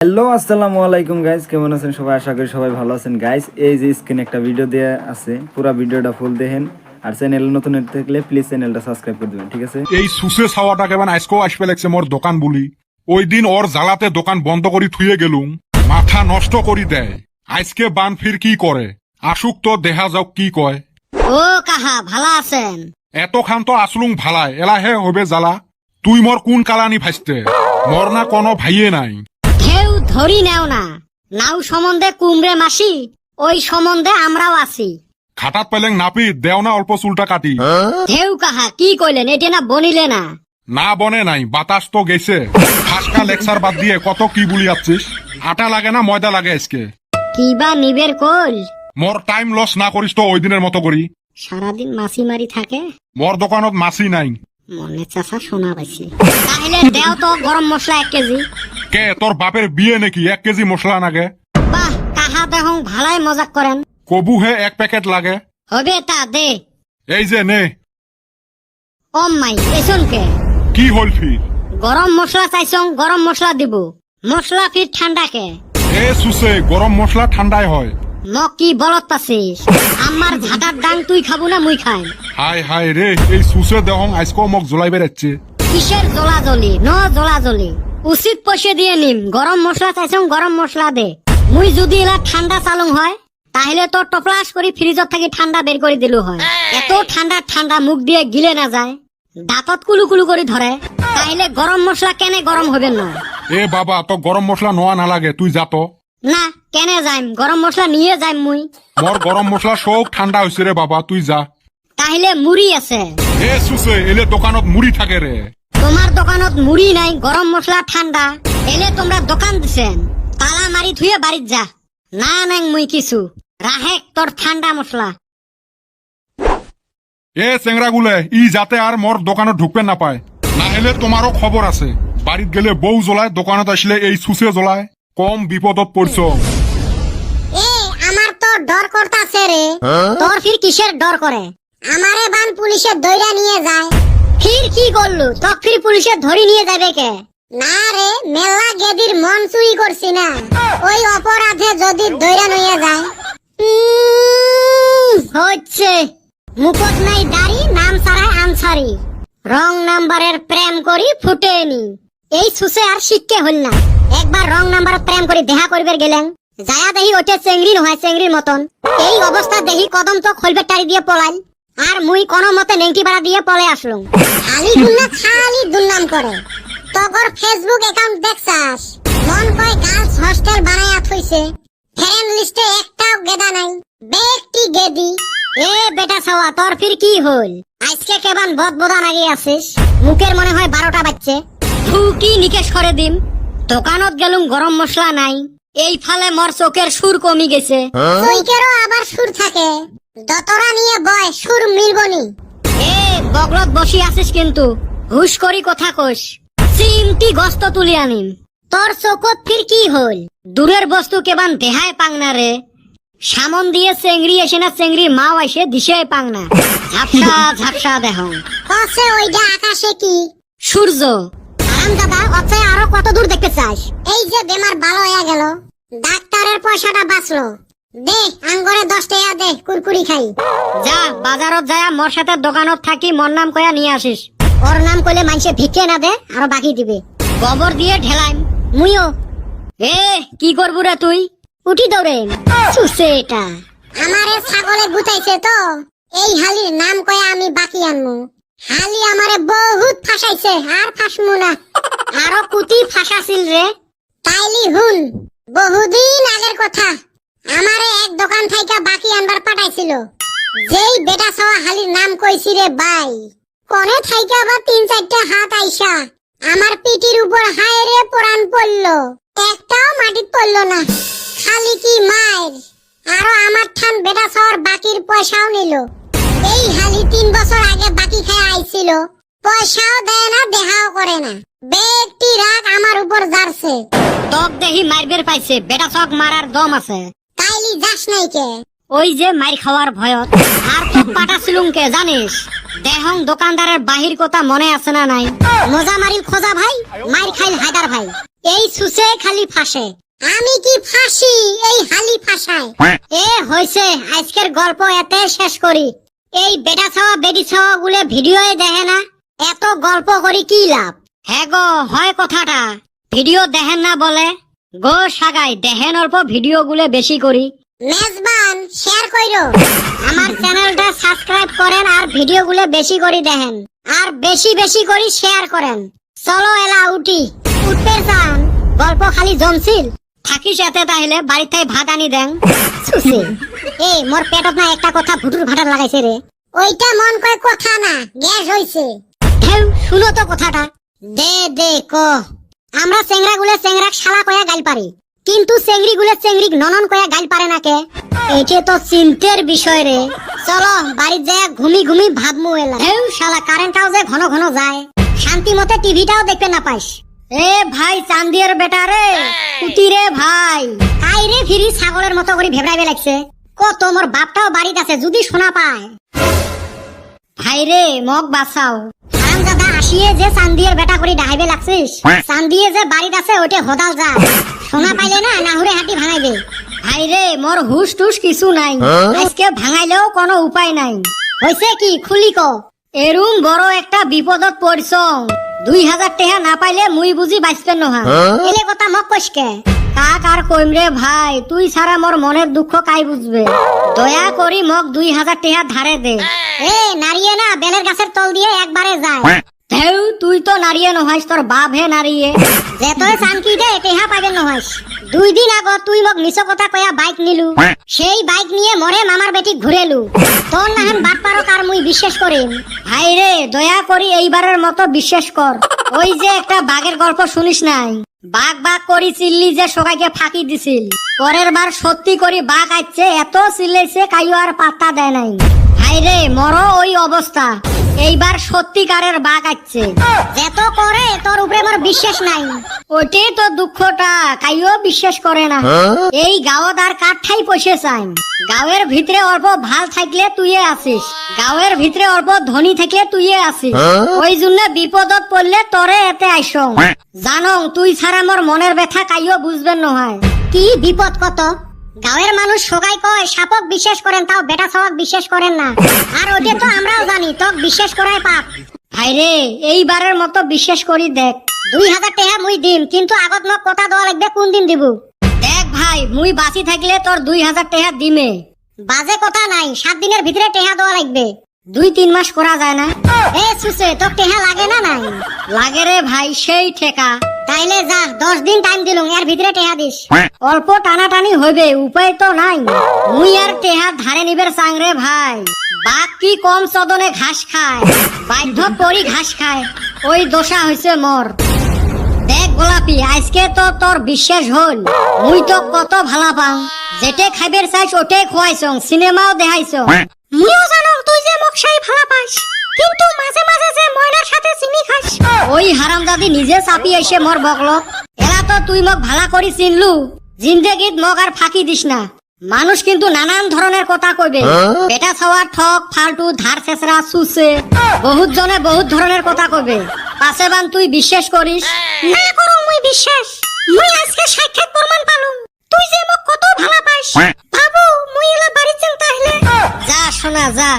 Hello আসসালামু আলাইকুম guys কেমন আছেন সবাই? আশা করি সবাই ভালো আছেন। গাইজ এই যে স্ক্রিনে একটা ভিডিও দেওয়া আছে পুরো ভিডিওটা ফুল দেখেন। আর চ্যানেল নতুন থাকলে প্লিজ চ্যানেলটা সাবস্ক্রাইব করে দেবেন ঠিক আছে? এই সুসে ছাওয়াটা কেমন আজকেও আসবে লাগছে মোর দোকান বলি। ওই দিন ওর জ্বালাতে দোকান বন্ধ করি থুয়ে গেলুম। মাথা নষ্ট করি দেয়। আজকে বান ফির কি করে? আসুক তো দেখা যাওক কি কয়। ও কাহা ভালা আছেন? এত খান তো আসলুং ভালাই এলাহে হবে জ্বালা। তুই মোর কোন কালানি ভাসতে মোর না কোনো ভাইয়ে নাই। ধরি নেও না। নাও সম্বন্ধে কুমড়ে মাসি ওই সম্বন্ধে আমরাও আছি। খাটাত পেলেং নাপি দেও না অল্প চুলটা কাটি। ঢেউ কাহা কি কইলেন এটা না বনিলে না। না বনে নাই বাতাস তো গেছে। ফাঁসকা লেকচার বাদ দিয়ে কত কি বলি আছিস? আটা লাগে না ময়দা লাগে আজকে? কিবা নিবের কল? মোর টাইম লস না করিস তো ওই দিনের মতো করি সারাদিন মাসি মারি থাকে। মোর দোকানত মাছি নাই। মনে চাষা শোনা পাইছে। তাহলে দেও তো গরম মশলা এক কেজি। কে তোর বাপের বিয়ে নাকি? এক কেজি মশলা নাগে বাহ কাহা দেখুন ভালাই মজাক করেন। কবু হে এক প্যাকেট লাগে। হবে তা দে। এই যে নে। ওম মাই এসনকে কি। হল ফির? গরম মশলা চাইছং গরম মশলা দিব। মশলা ফির ঠান্ডাকে এ সুসে গরম মশলা ঠান্ডাই হয়। মক কি বলত পাছিস আমার ঝাঁটার ডাং তুই খাব না মুই খাই হাই হাই রে এই সুসে দেহং আজকেও মোক জ্বলাই বেড়াচ্ছে কিসের জ্বলা জ্বলি? ন জ্বলা জ্বলি। উচিত পয়সা দিয়ে নিম। গরম মশলা চাইছং গরম মশলা দে। মুই যদি এলা ঠান্ডা চালুং হয় তাহলে তো টপলাস করে ফ্রিজত থাকি ঠান্ডা বের করে দিলু হয়। এত ঠান্ডা ঠান্ডা মুখ দিয়ে গিলে না যায় দাঁতত কুলু কুলু করে ধরে তাহলে গরম মশলা কেনে গরম হবে না? এ বাবা তো গরম মশলা নোয়া নালাগে তুই যা তো। না কেনে যাইম? গরম মশলা নিয়ে যাইম মুই। মোর গরম মশলা সব ঠান্ডা হয়েছে রে বাবা তুই যা। তাহলে মুড়ি আছে। এ সুসে এলে দোকানত মুড়ি থাকে রে তোমার দোকানত মুড়ি নাই গরম মশলা ঠান্ডা এলে তোমরা দোকান দিছেন। তালা মারি থুয়ে বাড়িত যা। না নাই মুই কিছু। রাহেক তোর ঠান্ডা মশলা এ চেংরা গুলে ই যাতে আর মোর দোকানত ঢুকবে না পায় না হলে তোমারও খবর আছে। বাড়িত গেলে বউ জ্বলায় দোকানত আসলে এই সুসে জ্বলায়। কম বিপদত পড়ছ এ আমার তো ডর করতাছে রে তোর ফির কিসের ডর করে আমারে বান পুলিশে দইরা নিয়ে যায়। ফির কি করলু? তো ফির পুলিশে ধরি নিয়ে যাবে কে? না রে মেলা গেদির মন চুরি করছি না। ওই অপরাধে যদি নিয়ে যায়। হচ্ছে। মুখত নাই দাড়ি নাম আনসারি। রং নাম্বারের প্রেম করি ফুটে নি। এই সুসে আর শিখতে হল না। একবার রং নাম্বার প্রেম করে দেখা করবে গেলেন। যায়া দেখি ওটা চেংড়ি নহয় চেংড়ির মতন। এই অবস্থা দেখি কদম তো খলবে টারি দিয়ে পলাই আর মুই কোনো মতে নেংটি ভাড়া দিয়ে পলে আসলুম। খালি দুন্না খালি দুর্নাম করে। তগর ফেসবুক অ্যাকাউন্ট দেখছাস? মন কয় গার্লস হস্টেল বানায়া থইছে। ফ্রেন্ড লিস্টে একটাও গেদা নাই। বেকটি গেদি। এ বেটা ছাওয়া তোর ফির কি হল আজকে কেবান বদ বদা নাগি আছিস? মুখের মনে হয় বারোটা বাজছে। ফু কি নিকেশ করে দিম। দোকানত গেলুম গরম মশলা নাই। এই ফালে মোর চোখের সুর কমি গেছে। চৈকেরও আবার সুর থাকে দতরা নিয়ে বয় সুর মিলবনি। এ বগলত বসি আছিস কিন্তু। হুশ করি কথা কোষ চিমটি গস্ত তুলি আনিম। তোর চোখত ফির কি হল দূরের বস্তু কেবান দেহায় পাংনা রে। সামন দিয়ে চেংড়ি এসে না চেংড়ির মাও এসে দিশে পাংনা ঝাপসা ঝাপসা দেহ। কসে ওইটা আকাশে কি? সূর্য। আরাম দাদা অচয় আরও কত দূর দেখতে চাস? এই যে বেমার ভালো হয়ে গেল। ডাক্তারের পয়সাটা বাঁচলো। দে আঙ্গরে দশ টাকা দে কুরকুরি খাই। যা বাজারত যায় মোর সাথে দোকানত থাকি মোর নাম কয়া নিয়ে আসিস। ওর নাম কইলে মানুষে ভিক্ষে না দে আরও বাকি দিবে। গোবর দিয়ে ঢেলাইম। মুইও। এ কি করবু রে তুই? উঠি দৌড়ে। চুষে এটা। আমারে ছাগলে গুতাইছে তো। এই হালির নাম কয়া আমি বাকি আনমু। হালি আমারে বহুত ফাঁসাইছে আর ফাঁসমু না। আরও কুতি ফাঁসাছিল রে। তাইলি হুন বহুদিন আগের কথা। আমারে এক দোকান থাইকা বাকি আনবার পাঠাইছিল। যেই বেটা সওয়া হালির নাম কইছি রে বাই কোনে থাইকা আবার তিন চারটা হাত আইসা। আমার পিটির উপর হায় রে পোড়ান পড়ল। একটাও মাটিত পড়ল না। খালি কি মায়ের। আরও আমার ঠান বেটা সওয়ার বাকির পয়সাও নিল। এই হালি তিন বছর আগে বাকি খেয়ে আইছিল। পয়সাও দেয় না, দেহাও করে না। ব্যক্তি রাগ আমার উপর জারছে তক দেহি মারবের পাইছে। বেটা চক মারার দম আছে। তাইলি যাস নাই কে? ওই যে মাইর খাওয়ার ভয়ত। আর তো পাঠাছিলুম কে জানিস? দেহং দোকানদারের বাহির কথা মনে আছে না নাই। মজা মারিল খোঁজা ভাই মাইর খাইল হায়দার ভাই। এই সুসে খালি ফাঁসে। আমি কি ফাঁসি? এই হালি ফাঁসায়। এ হইছে আজকের গল্প এতে শেষ করি। এই বেটা ছাওয়া বেটি ছাওয়া গুলে ভিডিও দেখে না এত গল্প করি কি লাভ? হ্যাঁ গো হয় কথাটা। ভিডিও দেখেন না বলে। গো সাগাই দেখেন অল্প ভিডিও গুলে বেশি করি। মেজবান শেয়ার কইরো। আমার চ্যানেলটা সাবস্ক্রাইব করেন আর ভিডিও গুলো বেশি করে দেখেন। আর বেশি বেশি করে শেয়ার করেন। চলো এলা উঠি। উঠতে চান গল্প খালি জমছিল। থাকিস এতে তাহলে বাড়ির থেকে ভাত আনি দেন। সুসি এ মোর পেটত না একটা কথা ভুটুর ভাটার লাগাইছে রে। ওইটা মন কয় কথা না গ্যাস হইছে। শুনো তো কথাটা। দে দে ক। আমরা চেংরা গুলে চেংরাক শালা কয়া গাইল পারি। কিন্তু চেংড়ি গুলে চেংড়িক ননন কয়া গাইল পারে না কে? এটা তো চিন্তের বিষয় রে চলো বাড়ির যায় ঘুমি ঘুমি ভাবমু এলা হেউ শালা কারেন্টটাও যে ঘন ঘন যায়। শান্তি মতে টিভিটাও দেখতে না পাইস এ ভাই চান্দিয়ার বেটা রে কুতি রে ভাই। তাই রে ফিরি ছাগলের মতো করে ভেবড়াইবে লাগছে। কত মোর বাপটাও বাড়িতে আছে, যদি শোনা পায়। ভাই রে মগ বাঁচাও। হারাম আসিয়ে যে চান্দিয়ের বেটা করে ডাহাইবে লাগছিস? চান্দিয়ে যে বাড়িতে আছে ওইটা হদাল যা। শোনা পাইলে না? নাহুরে হাঁটি ভাঙাইবে। ভাই রে মোর হুশ টুস কিছু নাই। আজকে ভাঙাইলেও কোনো উপায় নাই। হইছে কি? খুলি ক। এরুম বড় একটা বিপদত পড়ছ দুই হাজার টাকা না পাইলে মুই বুঝি বাঁচবেন নহা এলে কথা মক কইসকে কাক আর কইম রে ভাই তুই ছাড়া মোর মনের দুঃখ কাই বুঝবে দয়া করি মক দুই হাজার টাকা ধারে দে। এ নারিয়ে না বেলের গাছের তল দিয়ে একবারে যায়। হেউ, তুই তো নারিয়ে নহাইস, তোর বাপ হে নারিয়ে। যেতই চানকি দে টেহা পাইবেন নহাইস। দুই দিন আগত তুই মোক নিচ কথা কয়া বাইক নিলু। সেই বাইক নিয়ে মরে মামার বেটি ঘুরেলু তোর নাহেন বাপ পারো কার মুই বিশ্বাস করিম ভাই রে দয়া করি এইবারের মতো বিশ্বাস কর ওই যে একটা বাঘের গল্প শুনিস নাই। বাঘ বাঘ করি চিল্লি যে সবাইকে ফাঁকি দিছিল। পরের বার সত্যি করি বাঘ আইছে, এত চিল্লাইছে, কাইও আর পাত্তা দেয় নাই। ভাই রে মরো ওই অবস্থা। এইবার সত্যিকারের বাঘ যেত করে তোর উপরে আমার বিশ্বাস নাই। ওটাই তো দুঃখটা কাইও বিশ্বাস করে না। এই গাঁৱত আর কাঠাই পয়সে চাই। ভিতরে অল্প ভালো থাকলে তুইয়ে আছিস গাঁৱের ভিতরে অল্প ধনী থাকলে তুইয়ে আছিস ওই জন্য বিপদত পড়লে তরে এতে আইস। জানো তুই ছাড়া মোর মনের ব্যথা কাইও বুঝবেন নহয়। কি বিপদ কত? গাঁয়ের মানুষ সবাই কয়, সাপক বিশ্বাস করেন, তাও বেটা সবাক বিশ্বাস করেন না। আর ওটা তো আমরাও জানি তক বিশ্বাস করাই পাপ। ভাইরে এইবারের মতো বিশ্বাস করি দেখ। দুই হাজার টাকা মুই দিম, কিন্তু আগত মোক কথা দেওয়া লাগবে, কোন দিন দিব? দেখ ভাই, মুই বাঁচি থাকলে তোর দুই হাজার টাকা দিমে। বাজে কথা নাই, সাত দিনের ভিতরে টেহা দেওয়া লাগবে। দুই, তিন মাস করা যায় না। এ সুসে তোর টেহা লাগে না নাই? লাগে রে ভাই, সেই ঠেকা তাইলে যা দশ দিন টাইম দিলুম এর ভিতরে টেহা দিস। অল্প টানাটানি হইবে উপায় তো নাই। মুই আর টেহা ধারে নিবের চাংরে ভাই। বাঘ কি কম সদনে ঘাস খায় বাধ্য পরি ঘাস খায় ওই দোষা হইছে মোর। দেখ গোলাপি আজকে তো তোর বিশ্বাস হল। মুই তো কত ভালা পাও যেটে খাইবের চাইছ ওটাই খুয়াইছ সিনেমাও দেখাইছ। মুইও জানো তুই যে মোক সেই ভালা পাইস কিন্তু মাঝে মাঝে যে ময়নার সাথে চিনি খাস ওই হারামজাদি নিজে চাপি আইছে মোর এলা তো তুই মোক ভালা করি চিনলু। জিন্দেগিত মোক আর ফাঁকি দিস না। মানুষ কিন্তু নানান ধরনের কথা কইবে। বেটা ছাওয়া ঠক ফালতু ধার চেঁচড়া চুচে। বহুত জনে বহুত ধরনের কথা কইবে। পাছে বান তুই বিশ্বাস করিস না করো মুই বিশ্বাস? মুই আজকে সাক্ষাৎ প্রমাণ পালুম তুই যে মোক কত ভালা পাইস বাবু মুই এলা বাড়ি যাম তাহলে। যা শোনা যা।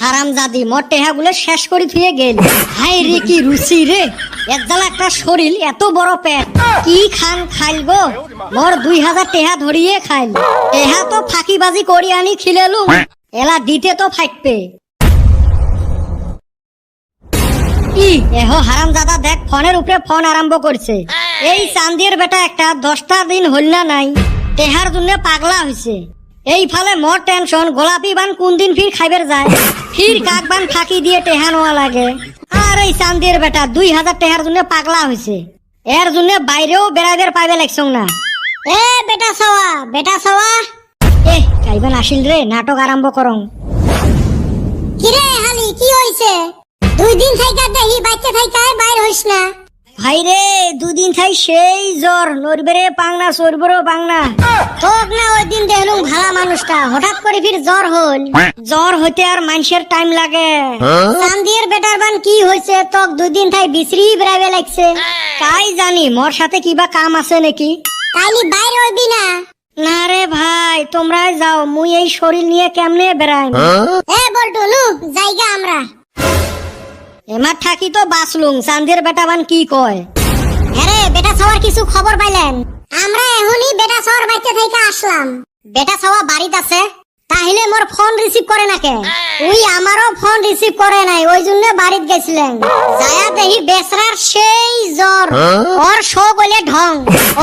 হারাম জাদি মোর টেহা গুলো শেষ করে থুয়ে গেল। হাই রে কি রুচি রে। একদল একটা শরীর, এত বড় পেট। কি খান খাইল গো? মোর দুই হাজার টেহা ধরিয়ে খাইল। টেহা তো ফাঁকিবাজি করি আনি খিলেলু। এলা দিতে তো ফাইটবে। ই, এহ হারাম দাদা দেখ, ফোনের উপরে ফোন আরম্ভ করছে। এই চান্দির বেটা একটা দশটা দিন হইল না নাই। টেহার জন্য পাগলা হইছে। এই ফালে মোর টেনশন, গোলাপি বান কোন দিন ফির খাইবার যায়? ফির কাক বান ফাঁকি দিয়ে টেহা নোয়া লাগে? আর এই চান্দির বেটা, দুই হাজার টেহার জন্য পাগলা হইছে। এর জন্য বাইরেও বেড়াইবার পাইবে লাগছং না। এ, বেটা সওয়া বেটা সওয়া এ কাইবান আসিল রে, নাটক আরম্ভ করং কিরে হালি, কি হইছে দুই দিন থাইকা দেহি বাচ্চা থাইকা বাইর হইস না। ভাই রে দুদিন থাই সেই জ্বর নড়বে পাংনা সরবরও পাংনা। তোক না ওই দিন দেখলুম ভালা মানুষটা হঠাৎ করে ফির জ্বর হল। জ্বর হইতে আর মানুষের টাইম লাগে। চান্দিয়ের বেটার বান কি হয়েছে তোক দুদিন থাই বিশ্রি বেড়াবে লাগছে। তাই জানি মোর সাথে কিবা কাম আছে নাকি? তাইলি বাইরে হইবি না। না রে ভাই তোমরা যাও মুই এই শরীর নিয়ে কেমনে বেড়াই এ বলটু লু জায়গা আমরা। এমার থাকি তো বাসলুম চান্দের বেটাবান কি কয়? হ্যাঁ বেটা সবার কিছু খবর পাইলেন? আমরা এখনই বেটা সবার বাড়িতে থেকে আসলাম। বেটা সবা বাড়িতে আছে? তাহলে মোর ফোন রিসিভ করে নাকে? ওই আমারও ফোন রিসিভ করে নাই ওই জন্য বাড়িত গেছিলেন। যায়া দেখি বেসরার সেই জ্বর। ওর শো বলে ঢং।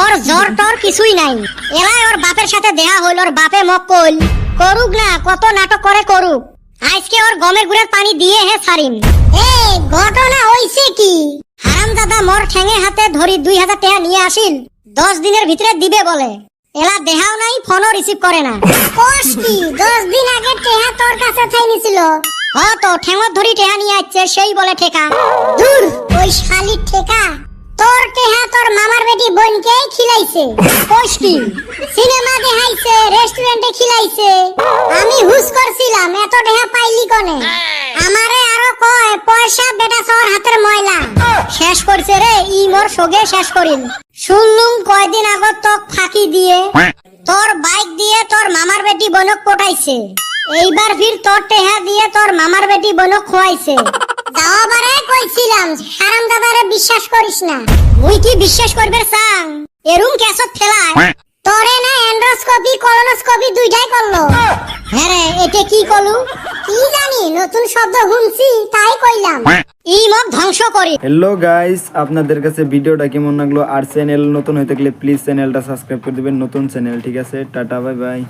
ওর জ্বর টর কিছুই নাই। এলাই ওর বাপের সাথে দেয়া হইল ওর বাপে মক কইল করুক না কত নাটক করে করুক। আজকে ওর গমের গুড়ের পানি দিয়ে হে সারিম। এ, ঘটনা হইছে কি? হারাম দাদা মোর ঠেঙে হাতে ধরি দুই হাজার টাকা নিয়ে আসিল, দশ দিনের ভিতরে দিবে বলে। এলা দেহাও নাই, ফোনও রিসিভ করে না। কষ্টি দশ দিন আগে টেহা তোর কাছে থাই নিছিল? হ তো ঠেঙত ধরি টেহা নিয়ে আসছে, সেই বলে ঠেকা। দূর, ওই শালির ঠেকা। তোর টেহা তোর মামার বেটি বোনকে খিলাইছে। কষ্টি। সিনেমা দেখাইছে রেস্টুরেন্টে খিলাইছে। আমি হুস করছিলাম, এত টেহা পাইলি কনে? আমারে আরও কয়, পয়সা বেটা সর হাতের ময়লা। শেষ করছে রে, ই মোর সগে শেষ করিল। শুনলুম কয়দিন আগত তক ফাঁকি দিয়ে, তোর বাইক দিয়ে তোর মামার বেটি বনক পটাইছে। এইবার ফির তোর টেহা দিয়ে তোর মামার বেটি বনক খোয়াইছে। যাওয়াবারে কইছিলাম হারাম দাদারে বিশ্বাস করিস না। মুই কি বিশ্বাস করবে সাং? এরুম কেসত ফেলায়। তোরে না এন্ডোস্কোপি কলোনোস্কোপি দুইটাই করল। হ্যাঁ রে এটা কি করলু? কি জানি নতুন শব্দ শুনছি তাই কইলাম। ই মগ ধ্বংস করি। হ্যালো গাইস আপনাদের কাছে ভিডিওটা কেমন লাগল? আর চ্যানেল নতুন হয়ে থাকলে প্লিজ চ্যানেলটা সাবস্ক্রাইব করে দিবেন নতুন চ্যানেল ঠিক আছে? Tata bye bye